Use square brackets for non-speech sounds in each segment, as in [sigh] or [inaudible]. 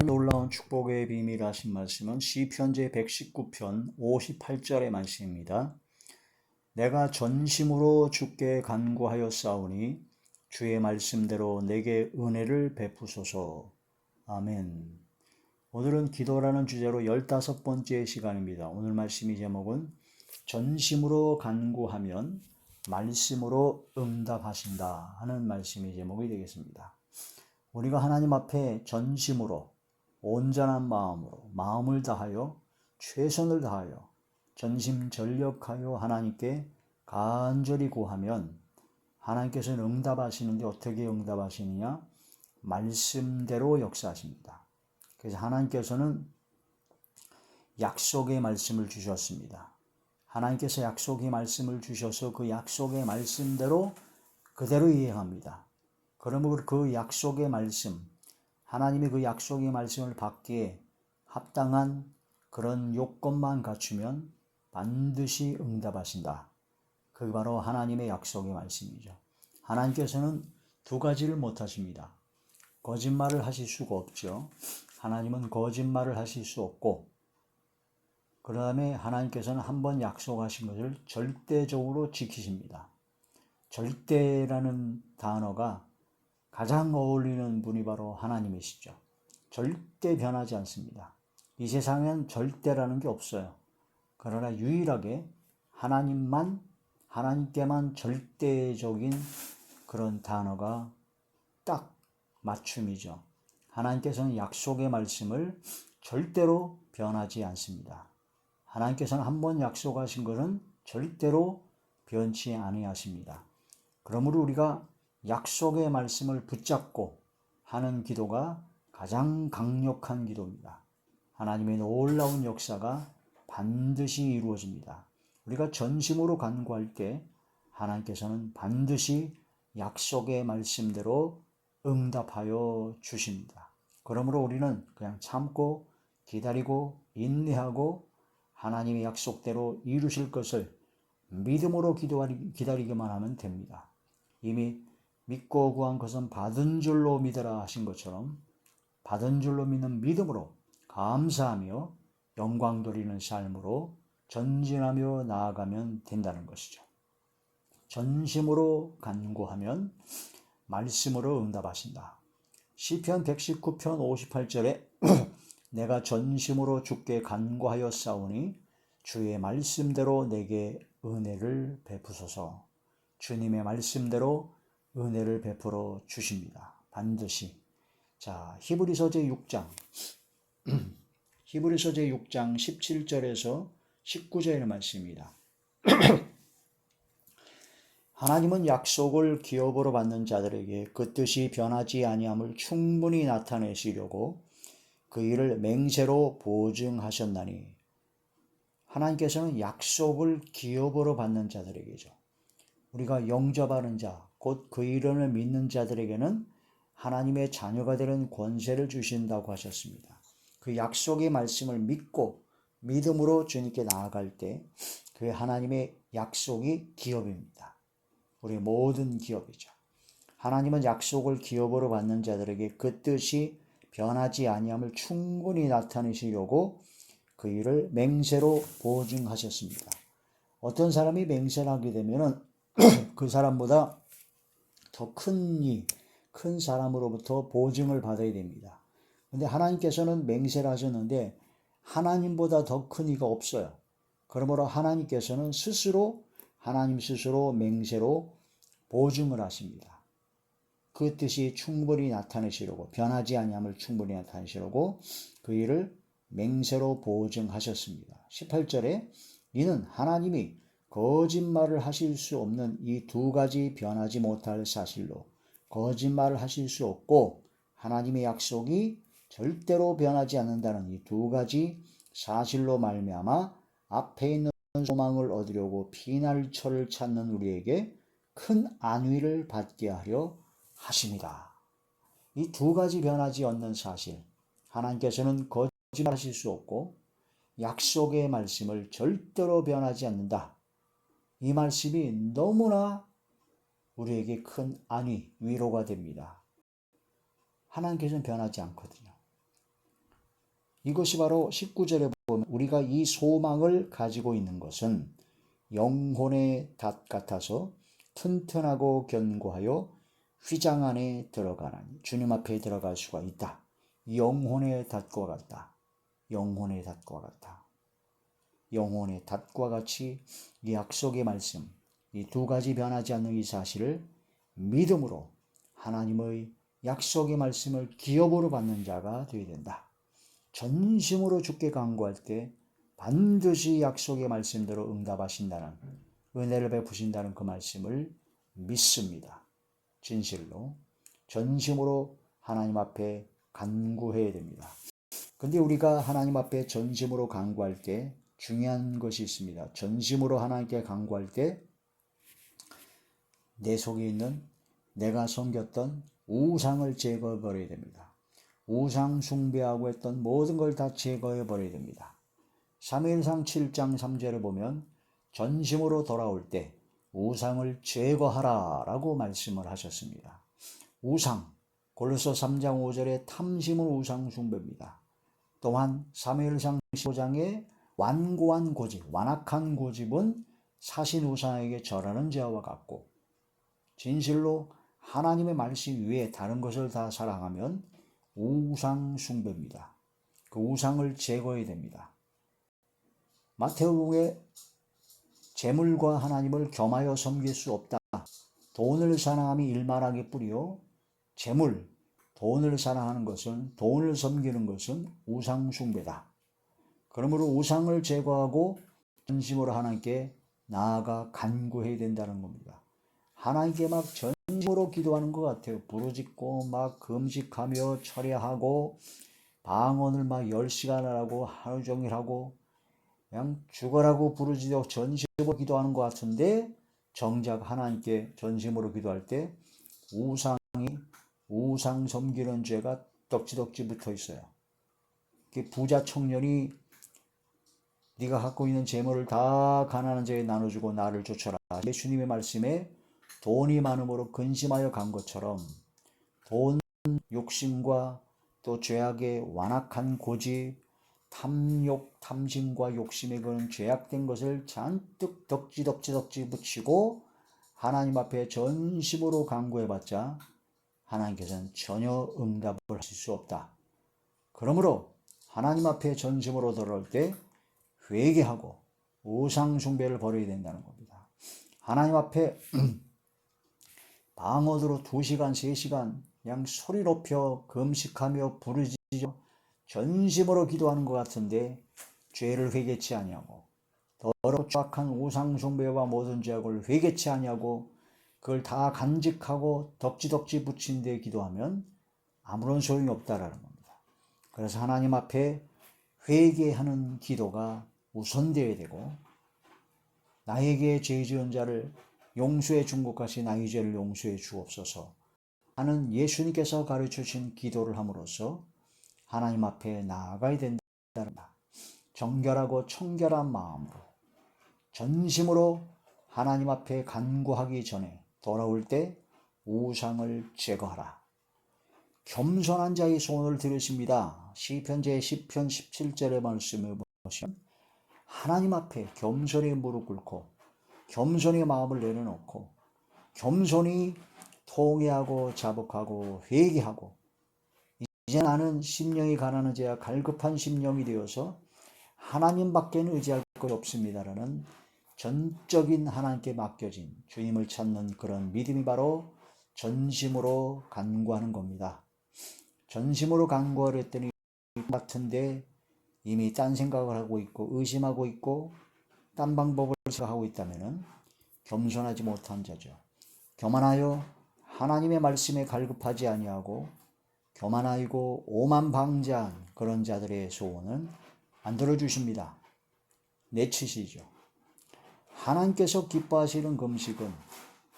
놀라운 축복의 비밀 하신 말씀은 시편 제 119편 58절의 말씀입니다. 내가 전심으로 주께 간구하였사오니 주의 말씀대로 내게 은혜를 베푸소서. 아멘. 오늘은 기도라는 주제로 열다섯 번째 시간입니다. 오늘 말씀의 제목은 전심으로 간구하면 말씀으로 응답하신다 하는 말씀의 제목이 되겠습니다. 우리가 하나님 앞에 전심으로 온전한 마음으로 마음을 다하여 최선을 다하여 전심 전력하여 하나님께 간절히 구하면 하나님께서는 응답하시는데 어떻게 응답하시느냐? 말씀대로 역사하십니다. 그래서 하나님께서는 약속의 말씀을 주셨습니다. 하나님께서 약속의 말씀을 주셔서 그 약속의 말씀대로 그대로 이해합니다. 그러므로 그 약속의 말씀, 하나님의 그 약속의 말씀을 받기에 합당한 그런 요건만 갖추면 반드시 응답하신다. 그게 바로 하나님의 약속의 말씀이죠. 하나님께서는 두 가지를 못 하십니다. 거짓말을 하실 수가 없죠. 하나님은 거짓말을 하실 수 없고, 그 다음에 하나님께서는 한 번 약속하신 것을 절대적으로 지키십니다. 절대라는 단어가 가장 어울리는 분이 바로 하나님이시죠. 절대 변하지 않습니다. 이 세상엔 절대라는 게 없어요. 그러나 유일하게 하나님만, 하나님께만 절대적인 그런 단어가 딱 맞춤이죠. 하나님께서는 약속의 말씀을 절대로 변하지 않습니다. 하나님께서는 한 번 약속하신 것은 절대로 변치 아니하십니다. 그러므로 우리가 약속의 말씀을 붙잡고 하는 기도가 가장 강력한 기도입니다. 하나님의 놀라운 역사가 반드시 이루어집니다. 우리가 전심으로 간구할 때 하나님께서는 반드시 약속의 말씀대로 응답하여 주십니다. 그러므로 우리는 그냥 참고 기다리고 인내하고 하나님의 약속대로 이루실 것을 믿음으로 기다리기만 하면 됩니다. 이미 믿고 구한 것은 받은 줄로 믿어라 하신 것처럼 받은 줄로 믿는 믿음으로 감사하며 영광 돌리는 삶으로 전진하며 나아가면 된다는 것이죠. 전심으로 간구하면 말씀으로 응답하신다. 시편 119편 58절에 [clears throat] 내가 전심으로 주께 간구하여 싸우니 주의 말씀대로 내게 은혜를 베푸소서. 주님의 말씀대로 은혜를 베풀어 주십니다. 반드시. 자, 히브리서 제 6장. [clears throat] 히브리서 제 6장 17절에서 19절의 말씀입니다. [clears throat] 하나님은 약속을 기업으로 받는 자들에게 그 뜻이 변하지 아니함을 충분히 나타내시려고 그 일을 맹세로 보증하셨나니 하나님께서는 약속을 기업으로 받는 자들에게죠. 우리가 영접하는 자, 곧 그 이름을 믿는 자들에게는 하나님의 자녀가 되는 권세를 주신다고 하셨습니다. 그 약속의 말씀을 믿고 믿음으로 주님께 나아갈 때 그 하나님의 약속이 기업입니다. 우리 모든 기업이죠. 하나님은 약속을 기업으로 받는 자들에게 그 뜻이 변하지 아니함을 충분히 나타내시려고 그 일을 맹세로 보증하셨습니다. 어떤 사람이 맹세를 하게 되면은 그 사람보다 더 큰 이, 큰 사람으로부터 보증을 받아야 됩니다. 근데 하나님께서는 맹세를 하셨는데 하나님보다 더 큰 이가 없어요. 그러므로 하나님께서는 스스로 하나님 스스로 맹세로 보증을 하십니다. 그 뜻이 충분히 나타내시려고 변하지 아니함을 충분히 나타내시려고 그 일을 맹세로 보증하셨습니다. 18절에 이는 하나님이 거짓말을 하실 수 없는 이 두 가지 변하지 못할 사실로 거짓말을 하실 수 없고 하나님의 약속이 절대로 변하지 않는다는 이 두 가지 사실로 말미암아 앞에 있는 소망을 얻으려고 피날처를 찾는 우리에게 큰 안위를 받게 하려 하십니다. 이 두 가지 변하지 않는 사실 하나님께서는 거짓말하실 수 없고 약속의 말씀을 절대로 변하지 않는다. 이 말씀이 너무나 우리에게 큰 안위, 위로가 됩니다. 하나님께서는 변하지 않거든요. 이것이 바로 19절에 보면 우리가 이 소망을 가지고 있는 것은 영혼의 닷 같아서 튼튼하고 견고하여 휘장 안에 들어가는 주님 앞에 들어갈 수가 있다. 영혼의 닷과 같다. 영혼의 닷과 같다. 영혼의 닷과 같이 이 약속의 말씀, 이 두 가지 변하지 않는 이 사실을 믿음으로 하나님의 약속의 말씀을 기업으로 받는 자가 되어야 된다. 전심으로 주께 간구할 때 반드시 약속의 말씀대로 응답하신다는 은혜를 베푸신다는 그 말씀을 믿습니다. 진실로 전심으로 하나님 앞에 간구해야 됩니다. 근데 우리가 하나님 앞에 전심으로 간구할 때 중요한 것이 있습니다. 전심으로 하나님께 간구할 때 내 속에 있는 내가 섬겼던 우상을 제거해 버려야 됩니다. 우상 숭배하고 했던 모든 걸 다 제거해 버려야 됩니다. 3일상 7장 3절을 보면 전심으로 돌아올 때 우상을 제거하라 라고 말씀을 하셨습니다. 우상, 골로서 3장 5절에 탐심은 우상 숭배입니다. 또한 3일상 15장에 완고한 고집, 완악한 고집은 사신 우상에게 절하는 자와 같고 진실로 하나님의 말씀 위에 다른 것을 다 사랑하면 우상 숭배입니다. 그 우상을 제거해야 됩니다. 마태복음에 재물과 하나님을 겸하여 섬길 수 없다. 돈을 사랑함이 일만하게 뿌리요. 재물, 돈을 사랑하는 것은 돈을 섬기는 것은 우상 숭배다. 그러므로 우상을 제거하고 전심으로 하나님께 나아가 간구해야 된다는 겁니다. 하나님께 막 전심으로 기도하는 것 같아요. 부르짖고 막 금식하며 철야하고 방언을 막 10시간을 하고 하루 종일 하고 그냥 죽어라고 부르짖어 전심으로 기도하는 것 같은데 정작 하나님께 전심으로 기도할 때 우상이 우상 섬기는 죄가 덕지덕지 붙어 있어요. 부자 청년이 네가 갖고 있는 재물을 다 가난한 자에 나눠주고 나를 쫓아라. 예수님의 말씀에 돈이 많음으로 근심하여 간 것처럼 돈 욕심과 또 죄악의 완악한 고집, 탐욕, 탐심과 욕심에 그런 죄악된 것을 잔뜩 덕지덕지 덕지 붙이고 하나님 앞에 전심으로 간구해봤자 하나님께서는 전혀 응답을 하실 수 없다. 그러므로 하나님 앞에 전심으로 돌아올 때 회개하고 우상 숭배를 버려야 된다는 겁니다. 하나님 앞에 방언으로 2시간, 3시간 그냥 소리 높여 금식하며 부르짖어 전심으로 기도하는 것 같은데 죄를 회개치 아니하고 더럽고 쫙한 우상 숭배와 모든 죄악을 회개치 아니하고 그걸 다 간직하고 덕지덕지 붙인 데 기도하면 아무런 소용이 없다라는 겁니다. 그래서 하나님 앞에 회개하는 기도가 우선되어야 되고 나에게 죄 지은 자를 용서해 준 것 같이 나의 죄를 용서해 주옵소서 하는 예수님께서 가르쳐 주신 기도를 함으로써 하나님 앞에 나아가야 된다는 정결하고 청결한 마음으로 전심으로 하나님 앞에 간구하기 전에 돌아올 때 우상을 제거하라. 겸손한 자의 소원을 들으십니다. 시편 제 10편 17절의 말씀을 보시면 하나님 앞에 겸손히 무릎 꿇고 겸손히 마음을 내려놓고 겸손히 통회하고 자복하고 회개하고 이제 나는 심령이 가난한 자야 갈급한 심령이 되어서 하나님 밖에는 의지할 것 없습니다라는 전적인 하나님께 맡겨진 주님을 찾는 그런 믿음이 바로 전심으로 간구하는 겁니다. 전심으로 간구하려 했더니 같은데 이미 딴 생각을 하고 있고 의심하고 있고 딴 방법을 생각하고 있다면 겸손하지 못한 자죠. 교만하여 하나님의 말씀에 갈급하지 아니하고 교만하고 오만방자한 그런 자들의 소원은 안 들어주십니다. 내치시죠. 하나님께서 기뻐하시는 금식은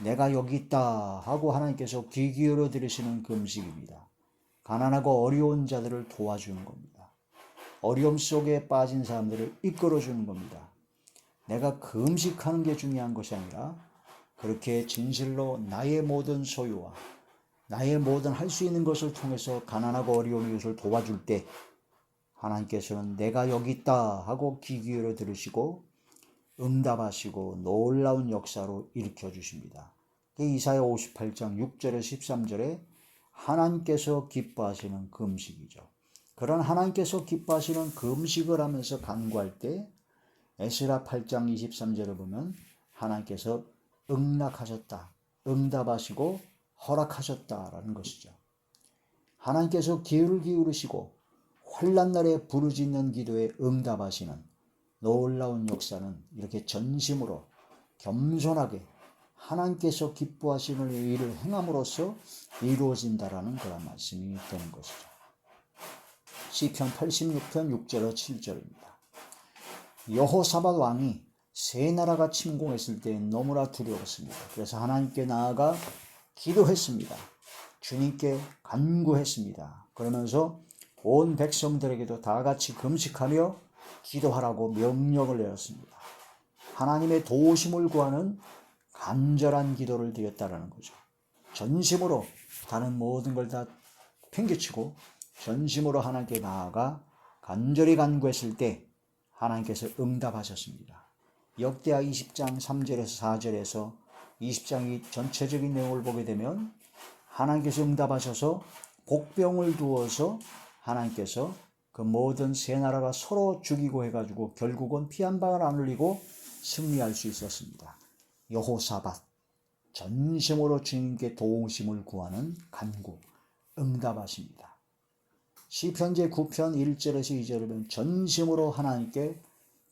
내가 여기 있다 하고 하나님께서 귀 기울여 들으시는 금식입니다. 가난하고 어려운 자들을 도와주는 겁니다. 어려움 속에 빠진 사람들을 이끌어 주는 겁니다. 내가 금식하는 게 중요한 것이 아니라 그렇게 진실로 나의 모든 소유와 나의 모든 할 수 있는 것을 통해서 가난하고 어려운 이웃을 도와줄 때 하나님께서는 내가 여기 있다 하고 귀 기울여 들으시고 응답하시고 놀라운 역사로 일으켜 주십니다. 이사야 58장 6절에 13절에 하나님께서 기뻐하시는 금식이죠. 그런 하나님께서 기뻐하시는 금식을 하면서 간구할 때 에스라 8장 23절을 보면 하나님께서 응낙하셨다. 응답하시고 허락하셨다라는 것이죠. 하나님께서 기회를 기울이시고 환란 날에 부르짖는 기도에 응답하시는 놀라운 역사는 이렇게 전심으로 겸손하게 하나님께서 기뻐하시는 일을 행함으로써 이루어진다라는 그런 말씀이 되는 것이죠. 시편 86편 6절로 7절입니다. 여호사밧 왕이 세 나라가 침공했을 때 너무나 두려웠습니다. 그래서 하나님께 나아가 기도했습니다. 주님께 간구했습니다. 그러면서 온 백성들에게도 다 같이 금식하며 기도하라고 명령을 내렸습니다. 하나님의 도우심을 구하는 간절한 기도를 드렸다라는 거죠. 전심으로 다른 모든 걸 다 팽개치고 전심으로 하나님께 나아가 간절히 간구했을 때 하나님께서 응답하셨습니다. 역대하 20장 3절에서 4절에서 20장이 전체적인 내용을 보게 되면 하나님께서 응답하셔서 복병을 두어서 하나님께서 그 모든 세 나라가 서로 죽이고 해가지고 결국은 피 한 방울 안 흘리고 승리할 수 있었습니다. 여호사밧 전심으로 주님께 도우심을 구하는 간구 응답하십니다. 시편 제 9편 1절에서 2절을 보면 전심으로 하나님께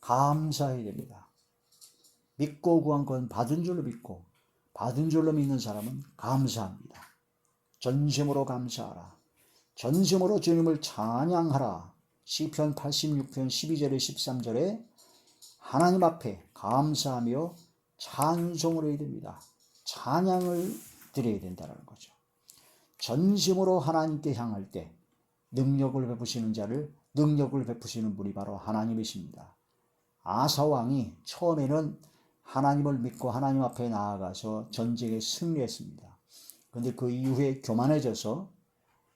감사해야 됩니다. 믿고 구한 건 받은 줄로 믿고 받은 줄로 믿는 사람은 감사합니다. 전심으로 감사하라. 전심으로 주님을 찬양하라. 시편 86편 12절에 13절에 하나님 앞에 감사하며 찬송을 해야 됩니다. 찬양을 드려야 된다는 거죠. 전심으로 하나님께 향할 때 능력을 베푸시는 자를 능력을 베푸시는 분이 바로 하나님이십니다. 아사 왕이 처음에는 하나님을 믿고 하나님 앞에 나아가서 전쟁에 승리했습니다. 그런데 그 이후에 교만해져서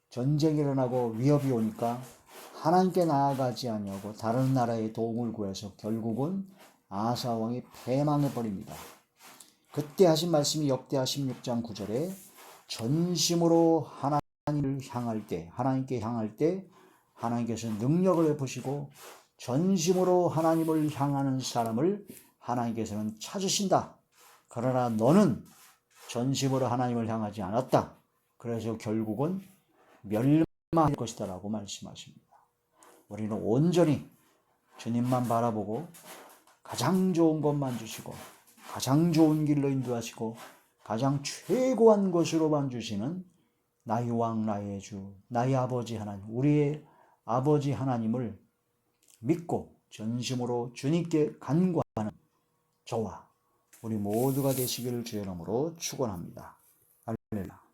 전쟁이 일어나고 위협이 오니까 하나님께 나아가지 아니하고 다른 나라의 도움을 구해서 결국은 아사 왕이 패망해 버립니다. 그때 하신 말씀이 역대하 16장 9절에 전심으로 하나님을 향할 때 하나님께 향할 때 하나님께서 능력을 베푸시고 전심으로 하나님을 향하는 사람을 하나님께서는 찾으신다. 그러나 너는 전심으로 하나님을 향하지 않았다. 그래서 결국은 멸망할 것이다라고 말씀하십니다. 우리는 온전히 주님만 바라보고 가장 좋은 것만 주시고 가장 좋은 길로 인도하시고 가장 최고한 것으로만 주시는 나의 왕 나의 주 나의 아버지 하나님 우리의 아버지 하나님을 믿고 전심으로 주님께 간구하는 저와 우리 모두가 되시기를 주의 이름으로 축원합니다. 할렐루야.